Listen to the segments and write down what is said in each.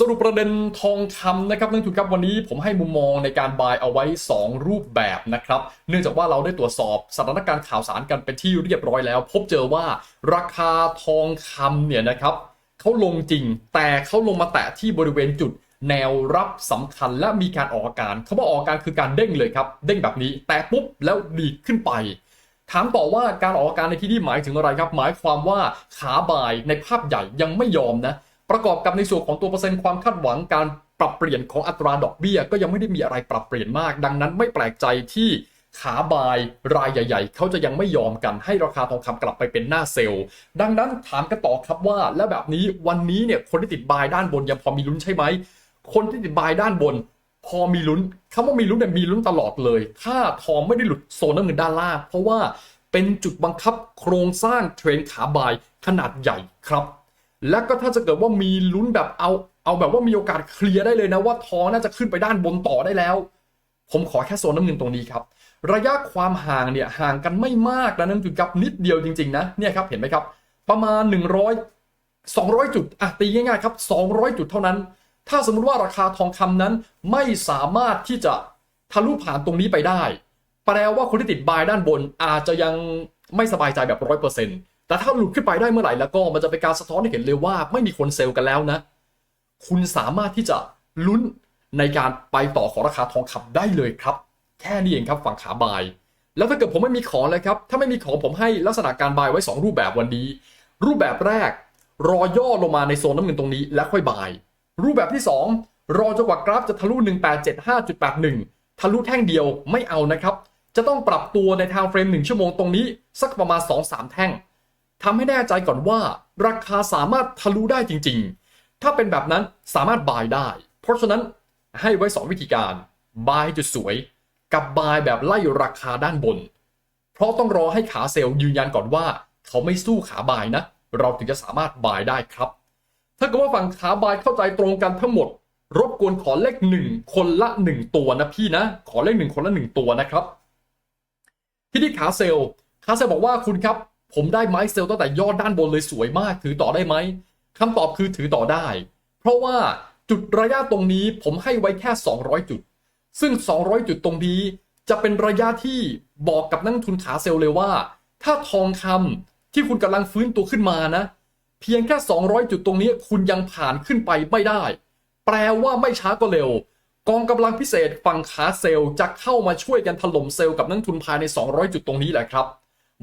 สรุปประเด็นทองคำนะครับนักทุนครับวันนี้ผมให้มุมมองในการบายเอาไว้ 2 รูปแบบนะครับ เนื่องจากว่าเราได้ตรวจสอบสถานการณ์ข่าวสารกันเป็นที่เรียบร้อยแล้ว พบเจอว่าราคาทองคำเนี่ยนะครับเขาลงจริง แต่เขาลงมาแตะที่บริเวณจุดแนวรับสำคัญและมีการออกอาการเขาบอกออกอาการคือการเด้งเลยครับ เด้งแบบนี้ แต่ปุ๊บแล้วดีขึ้นไป ถามต่อว่าการออกอาการในที่นี้หมายถึงอะไรครับ หมายความว่าขาบ่ายในภาพใหญ่ยังไม่ยอมนะ ประกอบกับในส่วนของตัวเปอร์เซ็นต์ความคาดหวังการปรับเปลี่ยนของอัตราดอกเบี้ย ก็ยังไม่ได้มีอะไรปรับเปลี่ยนมาก ดังนั้นไม่แปลกใจที่ขาบายรายใหญ่ ๆ เขาจะยังไม่ยอมกันให้ราคาทองคำกลับไปเป็นหน้าเซลล์ ดังนั้นถามกันต่อครับว่า แล้วแบบนี้วันนี้เนี่ยคนที่ติดบายด้านบนยังพอมีลุ้นใช่ไหมคนที่ติดบายด้านบน พอมีลุ้นคำว่ามีลุ้นเนี่ยมีลุ้นตลอดเลย ถ้าทองไม่ได้หลุดโซนน้ำเงินด้านล่างเพราะว่าเป็นจุดบังคับโครงสร้างเทรนขาบายขนาดใหญ่ครับ และก็ถ้าจะเกิดว่ามีลุ้นแบบเอาเอาแบบว่ามีโอกาสเคลียร์ได้เลยนะว่าทองน่าจะขึ้นไปด้านบนต่อได้แล้ว ผมขอแค่โซนน้ำเงินตรงนี้ครับ ระยะความห่างเนี่ยห่างกันไม่มากนะนั่นคือกับนิดเดียวจริงๆนะเนี่ยครับเห็นไหมครับ ประมาณ 100 200 จุดอะตีง่ายๆครับ 200 จุดเท่านั้น ถ้าสมมุติว่าราคาทองคำนั้นไม่สามารถที่จะทะลุผ่านตรงนี้ไปได้ แปลว่าคนที่ติดบายด้านบนอาจจะยังไม่สบายใจแบบร้อยเปอร์เซ็นต์ แต่ถ้าหลุดขึ้นไปได้เมื่อไหร่แล้วก็มันจะเป็นการสะท้อนให้เห็นเลยว่าไม่มีคนเซลล์กันแล้วนะ คุณสามารถที่จะลุ้นในการไปต่อของราคาทองคำได้เลยครับ แค่นี้เองครับฝั่งขาบาย แล้วถ้าเกิดผมไม่มีของเลยครับถ้าไม่มีของผมให้ลักษณะการบายไว้ 2 รูปแบบวันนี้ รูปแบบแรก รอย่อลงมาในโซนน้ำเงินตรงนี้ แล้วค่อยบาย รูปแบบที่ 2 รอจนกว่ากราฟจะทะลุ 1875.81 ทะลุแท่งเดียวไม่เอานะครับจะต้องปรับตัวในทางเฟรม 1 ชั่วโมงตรงนี้ สักประมาณ 2-3 แท่ง ทำให้แน่ใจก่อนว่า ราคาสามารถทะลุได้จริง ๆ ถ้าเป็นแบบนั้นสามารถบายได้ เพราะฉะนั้นให้ไว้ 2 วิธีการบายจุดสวย กับบายแบบไล่ราคาด้านบน เพราะต้องรอให้ขาเซลล์ยืนยันก่อนว่า เขาไม่สู้ขาบายนะ เราถึงจะสามารถบายได้ครับ ถ้าเกิดว่าฝั่งขาบายเข้าใจตรงกันทั้งหมด รบกวนขอเลขหนึ่งคนละหนึ่งตัวนะพี่นะ ขอเลขหนึ่งคนละหนึ่งตัวนะครับ ที่ที่ขาเซลล์ขาเซลล์บอกว่าคุณครับ ผมได้ไม้เซลล์ตั้งแต่ยอดด้านบนเลยสวยมาก ถือต่อได้ไหมคำตอบคือถือต่อได้ เพราะว่าจุดระยะตรงนี้ผมให้ไว้แค่ 200 จุด ซึ่ง 200 จุดตรงนี้จะเป็นระยะที่บอกกับนักทุนขาเซลล์เลยว่า ถ้าทองคำที่คุณกำลังฟื้นตัวขึ้นมานะ เพียงแค่ 200 จุดตรงนี้คุณยังผ่านขึ้นไปไม่ได้ แปลว่าไม่ช้าก็เร็ว กองกำลังพิเศษฝั่งขาเซลล์จะเข้ามาช่วยกันถล่มเซลล์กับนักทุนภายใน 200 จุดตรงนี้แหละครับ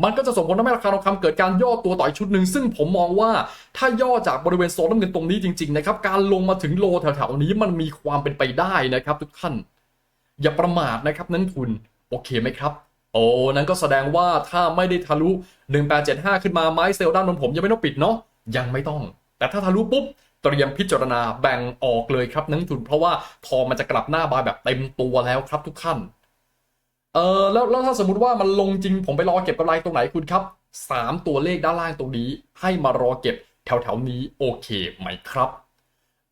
มันก็จะส่งผลทำให้ราคาทองคำเกิดการย่อตัวต่ออีกชุดหนึ่งซึ่งผมมองว่าถ้าย่อจากบริเวณโซนน้ำเงินตรงนี้จริงๆนะครับการลงมาถึงโลแถวๆนี้มันมีความเป็นไปได้นะครับ ทุกท่าน อย่าประมาทนะครับนักทุนโอเคไหมครับ โอ้นั้นก็แสดงว่าถ้าไม่ได้ทะลุ 1875 ขึ้นมาไม้เซลล์ด้านบนผมยังไม่ต้องปิดเนาะยังไม่ต้อง แต่ถ้าทะลุปุ๊บเตรียมพิจารณาแบ่งออกเลยครับนักทุน เพราะว่าทองมันจะกลับหน้าบายแบบเต็มตัวแล้วครับทุกท่าน เออแล้วแล้วถ้าสมมติว่ามันลงจริงผมไปรอเก็บกำไรตรงไหนคุณครับสามตัวเลขด้านล่างตรงนี้ ให้มารอเก็บแถวๆนี้โอเคไหมครับ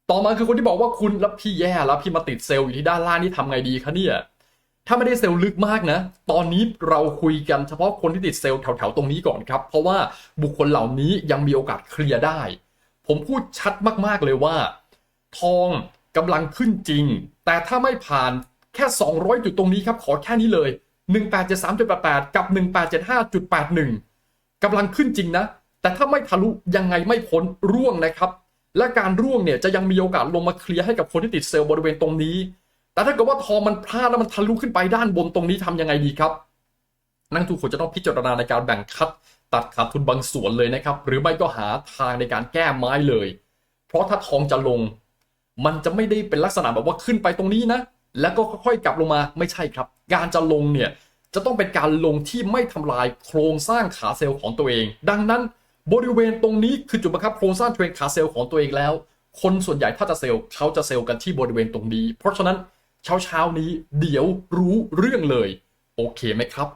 ต่อมาคือคนที่บอกว่าคุณแล้วพี่แย่แล้วพี่มาติดเซลล์อยู่ที่ด้านล่างนี่ทำไงดีคะเนี่ยถ้าไม่ได้เซลล์ลึกมากนะ ตอนนี้เราคุยกันเฉพาะคนที่ติดเซลล์แถวๆตรงนี้ก่อนครับ เพราะว่าบุคคลเหล่านี้ยังมีโอกาสเคลียร์ได้ ผมพูดชัดมากๆเลยว่า ทองกำลังขึ้นจริง แต่ถ้าไม่ผ่าน แค่ 200 จุดตรงนี้ครับ ขอแค่นี้เลย 1873.88 กับ 1875.81 กำลังขึ้นจริงนะ แต่ถ้าไม่ทะลุยังไงไม่พ้นร่วงนะครับ และการร่วงเนี่ยจะยังมีโอกาสลงมาเคลียร์ให้กับคนที่ติดเซลล์บริเวณตรงนี้ แต่ถ้าเกิดว่าทองมันพลาดแล้วมันทะลุขึ้นไปด้านบนตรงนี้ทำยังไงดีครับนักทุนควรจะต้องพิจารณาในการแบ่งคัด ตัดขาดทุนบางส่วนเลยนะครับ หรือไม่ก็หาทางในการแก้ไม้เลย เพราะถ้าทองจะลง มันจะไม่ได้เป็นลักษณะแบบว่าขึ้นไปตรงนี้นะ แล้วก็ค่อยๆกลับลงมาไม่ใช่ครับ การจะลงเนี่ยจะต้องเป็นการลงที่ไม่ทำลายโครงสร้างขาเซลล์ของตัวเอง ดังนั้นบริเวณตรงนี้คือจุดบังคับโครงสร้างเทรนขาเซลล์ของตัวเองแล้ว คนส่วนใหญ่ถ้าจะเซลล์เขาจะเซลล์กันที่บริเวณตรงนี้ เพราะฉะนั้นเช้าเช้านี้เดี๋ยวรู้เรื่องเลย โอเคไหมครับ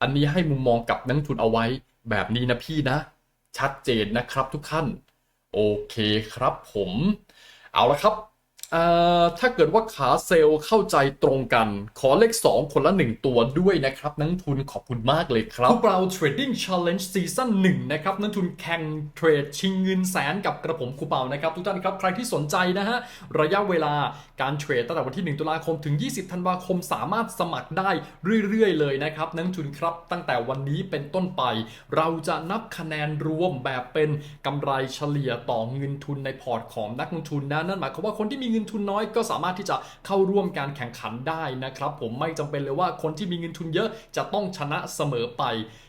อันนี้ให้มุมมองกับนักทุนเอาไว้ แบบนี้นะพี่นะ ชัดเจนนะครับทุกท่าน โอเคครับผม เอาละครับ ถ้าเกิดว่าขาเซลล์เข้าใจตรงกัน ขอเลข 2 คนละ 1 ตัวด้วยนะครับ นักทุนขอบคุณมากเลยครับพวกเรา Trading Challenge Season 1 นะครับ นักทุนแข่งเทรดชิงเงินแสนกับกระผมครูเปานะครับ ทุกท่านครับ ใครที่สนใจนะฮะ ระยะเวลาการเทรดตั้งแต่วันที่ 1 ตุลาคมถึง 20 ธันวาคมสามารถสมัครได้เรื่อยๆ เลยนะครับนักทุนครับ ตั้งแต่วันนี้เป็นต้นไป เราจะนับคะแนนรวมแบบเป็นกำไรเฉลี่ยต่อเงินทุนในพอร์ตของนักลงทุนนะนั่นหมายความว่าคนที่มีเงินินทุนน้อยก็สามารถที่จะเข้าร่วมการแข่งขันได้นะครับผมไม่จำเป็นเลยว่าคนที่มีเงินทุนเยอะจะต้องชนะเสมอไป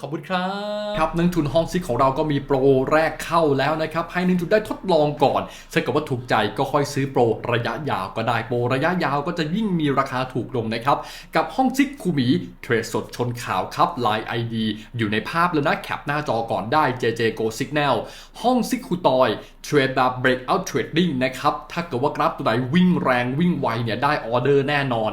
ขอบคุณครับ ครับนักลงทุนห้องซิกของเราก็มีโปรแรกเข้าแล้วนะครับ ให้นักลงทุนได้ทดลองก่อนถ้าเกิดว่าถูกใจก็ค่อยซื้อโปรระยะยาวก็ได้โปรระยะยาวก็จะยิ่งมีราคาถูกลงนะครับ กับห้องซิกคูหมีเทรดสดชนข่าวครับ Line ID อยู่ในภาพแล้วนะแคปหน้าจอก่อนได้ JJ Go Signal ห้องซิกคูตอยเทรดแบบ breakout trading นะครับถ้าเกิดว่ากราฟตัวไหนวิ่งแรงวิ่งไวเนี่ยได้ออเดอร์แน่นอน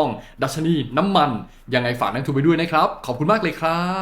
ง ดัชนีน้ำมัน ยังไงฝากนักลงทุนไปด้วยนะครับ ขอบคุณมากเลยครับ